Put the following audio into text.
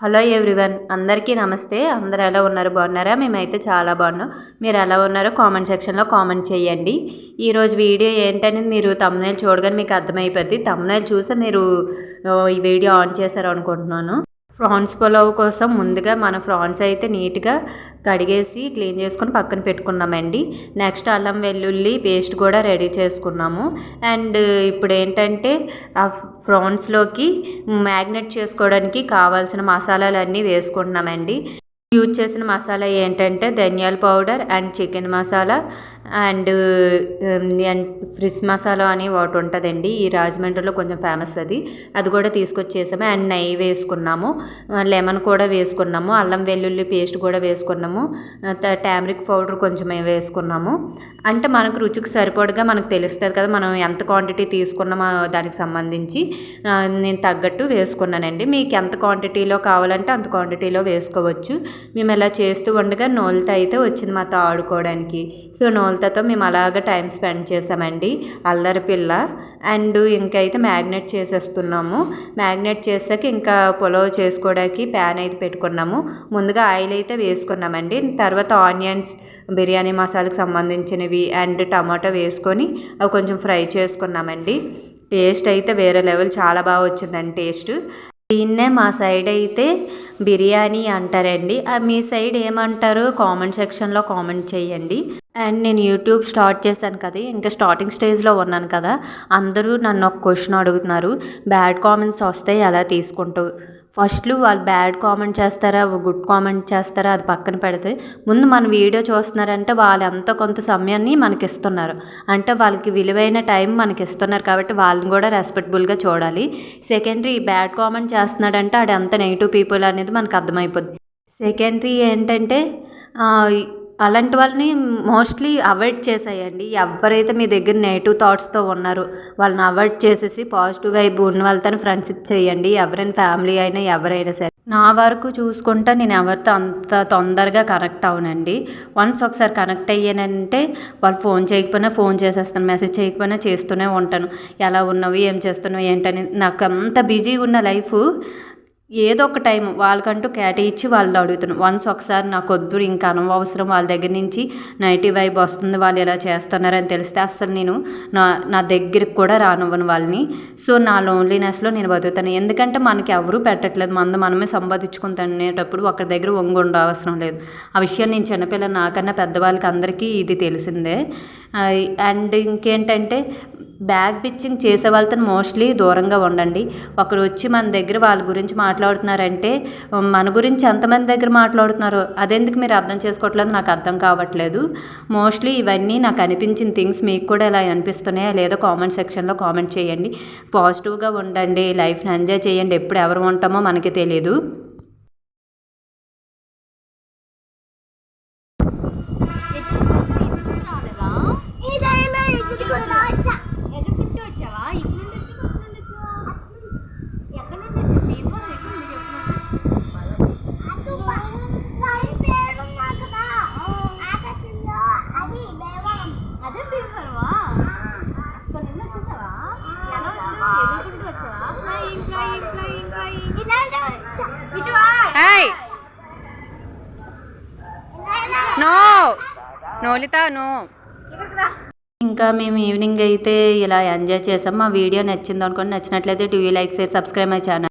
Hello everyone అందరికీ నమస్తే. అందరు ఎలా ఉన్నారు? బాగున్నారా? మేమైతే చాలా బాగున్నాం. మీరు ఎలా ఉన్నారో కామెంట్ సెక్షన్లో కామెంట్ చేయండి. ఈరోజు వీడియో ఏంటనేది మీరు తమ్నైల్ చూడగానే మీకు అర్థమైపోద్ది. తమ్నైల్ చూసి మీరు ఈ వీడియో ఆన్ చేశారు అనుకుంటున్నాను ప్రాన్స్ పులావ్ కోసం ముందుగా మన ప్రాన్స్ అయితే నీట్గా కడిగేసి క్లీన్ చేసుకొని పక్కన పెట్టుకున్నామండి. నెక్స్ట్ అల్లం వెల్లుల్లి పేస్ట్ కూడా రెడీ చేసుకున్నాము. అండ్ ఇప్పుడు ఏంటంటే ఆ ప్రాన్స్లోకి మ్యాగ్నెట్ చేసుకోవడానికి కావాల్సిన మసాలాలు అన్నీ వేసుకుంటున్నామండి. యూజ్ చేసిన మసాలా ఏంటంటే ధనియాల powder and chicken masala. And ఫ్రిస్ masala అని ఒకటి ఉంటుందండి. ఈ రాజమండ్రిలో కొంచెం ఫేమస్ అది. అది కూడా తీసుకొచ్చేసాము. అండ్ నెయ్యి వేసుకున్నాము. లెమన్ కూడా వేసుకున్నాము. అల్లం వెల్లుల్లి పేస్ట్ కూడా వేసుకున్నాము. టామరిక్ పౌడర్ కొంచెం వేసుకున్నాము. అంటే మనకు రుచికి సరిపడగా మనకు తెలుస్తుంది కదా మనం ఎంత క్వాంటిటీ తీసుకున్నామో దానికి సంబంధించి. నేను తగ్గట్టు వేసుకున్నానండి. మీకు ఎంత క్వాంటిటీలో కావాలంటే అంత క్వాంటిటీలో వేసుకోవచ్చు. మేము ఇలా చేస్తూ ఉండగా నోలుతో అయితే వచ్చింది మాతో ఆడుకోవడానికి. సో నోలు లలితతో మేము అలాగ టైం స్పెండ్ చేసామండి అల్లరి పిల్ల. అండ్ ఇంకైతే మ్యాగ్నెట్ చేసేస్తున్నాము. మ్యాగ్నెట్ చేసాక ఇంకా పులావ్ చేసుకోవడానికి ప్యాన్ అయితే పెట్టుకున్నాము. ముందుగా ఆయిల్ అయితే వేసుకున్నామండి. తర్వాత ఆనియన్స్ బిర్యానీ మసాలాకి సంబంధించినవి అండ్ టమాటో వేసుకొని అవి కొంచెం ఫ్రై చేసుకున్నామండి. టేస్ట్ అయితే వేరే లెవెల్ చాలా బాగా వచ్చిందండి టేస్ట్. దీన్నే మా సైడ్ అయితే బిర్యానీ అంటారండి. మీ సైడ్ ఏమంటారు? కామెంట్ సెక్షన్లో కామెంట్ చేయండి. అండ్ నేను యూట్యూబ్ స్టార్ట్ చేశాను కదా ఇంకా స్టార్టింగ్ స్టేజ్లో ఉన్నాను కదా అందరూ నన్ను ఒక క్వశ్చన్ అడుగుతున్నారు. బ్యాడ్ కామెంట్స్ వస్తే ఎలా తీసుకుంటావు ఫస్ట్లు వాళ్ళు బ్యాడ్ కామెంట్ చేస్తారా గుడ్ కామెంట్ చేస్తారా అది పక్కన పెడితే ముందు మన వీడియో చూస్తున్నారంటే వాళ్ళు ఎంత కొంత సమయాన్ని మనకి ఇస్తున్నారు. అంటే వాళ్ళకి విలువైన టైం మనకి ఇస్తున్నారు కాబట్టి వాళ్ళని కూడా రెస్పెక్టబుల్గా చూడాలి. సెకండరీ బ్యాడ్ కామెంట్ చేస్తున్నాడంటే ఆడు ఎంత నెగిటివ్ పీపుల్ అనేది మనకు అర్థమైపోద్ది. సెకండరీ ఏంటంటే అలాంటి వాళ్ళని మోస్ట్లీ అవాయిడ్ చేసేయండి. ఎవరైతే మీ దగ్గర నెగిటివ్ థాట్స్తో ఉన్నారో వాళ్ళని అవాయిడ్ చేసేసి పాజిటివ్ వైబ్ ఉన్న వాళ్ళతో ఫ్రెండ్షిప్ చేయండి. ఎవరైనా ఫ్యామిలీ అయినా ఎవరైనా సరే. నా వరకు చూసుకుంటా నేను ఎవరితో అంత తొందరగా కనెక్ట్ అవునండి వన్స్ ఒకసారి కనెక్ట్ అయ్యానంటే వాళ్ళు ఫోన్ చేయకపోయినా ఫోన్ చేసేస్తాను మెసేజ్ చేయకపోయినా చేస్తూనే ఉంటాను. ఎలా ఉన్నావు? ఏం చేస్తున్నావు? ఏంటని? నాకు అంత బిజీగా ఉన్న లైఫ్ ఏదో ఒక టైం వాళ్ళకంటూ కేటాయించి వాళ్ళు అడుగుతున్నాను వన్స్ ఒకసారి నాకు వద్దు ఇంకా అనవసరం వాళ్ళ దగ్గర నుంచి నైటీ వైబ్ వస్తుంది వాళ్ళు ఇలా చేస్తున్నారని తెలిస్తే అస్సలు నేను నా నా దగ్గరికి కూడా రానివ్వను వాళ్ళని. సో నా లోన్లీనెస్లో నేను బతుకుతాను. ఎందుకంటే మనకి ఎవరూ పెట్టట్లేదు. మంద మనమే సంపాదించుకుంటానేటప్పుడు ఒకరి దగ్గర వంగు ఉండవసరం లేదు. ఆ విషయం నేను చిన్నపిల్ల నాకన్నా పెద్దవాళ్ళకి అందరికీ ఇది తెలిసిందే. అండ్ ఇంకేంటంటే బ్యాగ్ పిచ్చింగ్ చేసే వాళ్ళతో మోస్ట్లీ దూరంగా ఉండండి. ఒకరు వచ్చి మన దగ్గర వాళ్ళ గురించి మాట్లాడుతున్నారంటే మన గురించి ఎంతమంది దగ్గర మాట్లాడుతున్నారో అదెందుకు మీరు అర్థం చేసుకోవట్లేదు నాకు అర్థం కావట్లేదు. మోస్ట్లీ ఇవన్నీ నాకు అనిపించిన థింగ్స్ మీకు కూడా ఇలా అనిపిస్తున్నాయా లేదో కామెంట్ సెక్షన్లో కామెంట్ చేయండి. పాజిటివ్గా ఉండండి లైఫ్ని ఎంజాయ్ చేయండి ఎప్పుడు ఎవరు ఉంటామో మనకి తెలియదు నో! నోలిత నో. ఇంకా మేము ఈవినింగ్ అయితే ఇలా ఎంజాయ్ చేసాం. మా వీడియో నచ్చింది అనుకోండి నచ్చినట్లయితే TV like share subscribe my channel.